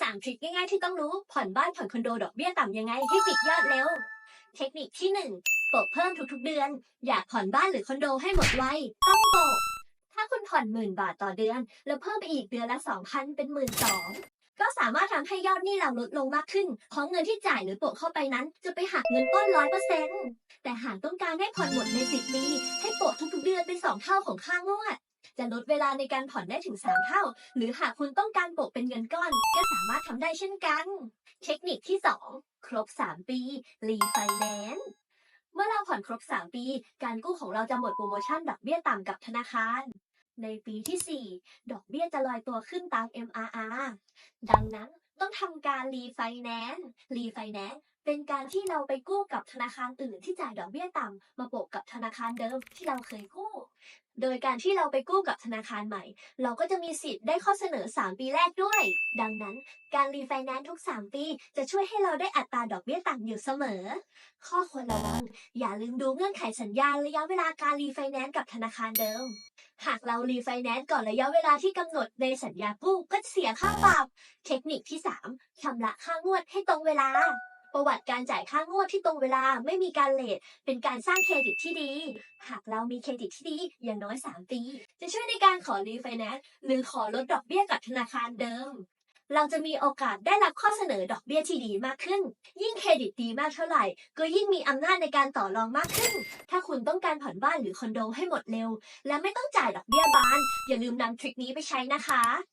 สามทริคง่ายๆที่ต้องรู้ ผ่อนบ้านผ่อนคอนโดดอกเบี้ยต่ำยังไงให้ปิดยอดเร็ว เทคนิคที่หนึ่งโปะเพิ่มทุกๆเดือน อยากผ่อนบ้านหรือคอนโดให้หมดไวต้องโปะถ้าคุณผ่อนหมื่นบาทต่อเดือน แล้วเพิ่มไปอีกเดือนละสองพันเป็นหมื่นสองก็สามารถทำให้ยอดหนี้เราลดลงมากขึ้น เพราะเงินที่จ่ายหรือโปะเข้าไปนั้น จะไปหักเงินต้นร้อยเปอร์เซ็นต์แต่หากต้องการให้ผ่อนหมดในสิบปี ให้โปะทุกๆเดือนเป็นสองเท่าของค่างวด จะลดเวลาในการผ่อนได้ถึง 3 เท่า หรือหากคุณต้องการโปะเป็นเงินก้อน ก็สามารถทำได้เช่นกัน เทคนิคที่ 2 ครบ 3 ปีรีไฟแนนซ์เมื่อเราผ่อนครบ 3 ปี การกู้ของเราจะหมดโปรโมชั่นดอกเบี้ยต่ำกับธนาคารในปีที่ 4 ดอกเบี้ยจะลอยตัวขึ้นตาม MRR ดังนั้นต้องทำการรีไฟแนนซ์ รีไฟแนนซ์ เป็นการที่เราไปกู้กับธนาคารอื่นที่จ่ายดอกเบี้ยต่ำมาโปะกับธนาคารเดิมที่เราเคยกู้ โดยการที่เราไปกู้กับธนาคารใหม่ เราก็จะมีสิทธิ์ได้ข้อเสนอ 3 ปีแรกด้วย ดังนั้น การรีไฟแนนซ์ทุก 3 ปี จะช่วยให้เราได้อัตราดอกเบี้ยต่ำอยู่เสมอ ข้อควรระวัง อย่าลืมดูเงื่อนไขสัญญาระยะเวลาการรีไฟแนนซ์กับธนาคารเดิม หากเรารีไฟแนนซ์ก่อนระยะเวลาที่กำหนดในสัญญากู้ก็เสียค่าปรับ เทคนิคที่ 3ชำระค่างวดให้ตรงเวลา ประวัติการจ่ายค่างวดที่ตรงเวลาไม่มีการเลทเป็นการสร้างเครดิตที่ดี หากเรามีเครดิตที่ดีอย่างน้อย 3 ปี จะช่วยในการขอรีไฟแนนซ์หรือขอลดดอกเบี้ยกับธนาคารเดิม เราจะมีโอกาสได้รับข้อเสนอดอกเบี้ยที่ดีมากขึ้น ยิ่งเครดิตดีมากเท่าไหร่ ก็ยิ่งมีอำนาจในการต่อรองมากขึ้น ถ้าคุณต้องการผ่อนบ้านหรือคอนโดให้หมดเร็ว และไม่ต้องจ่ายดอกเบี้ยบาน อย่าลืมนำทริคนี้ไปใช้นะคะ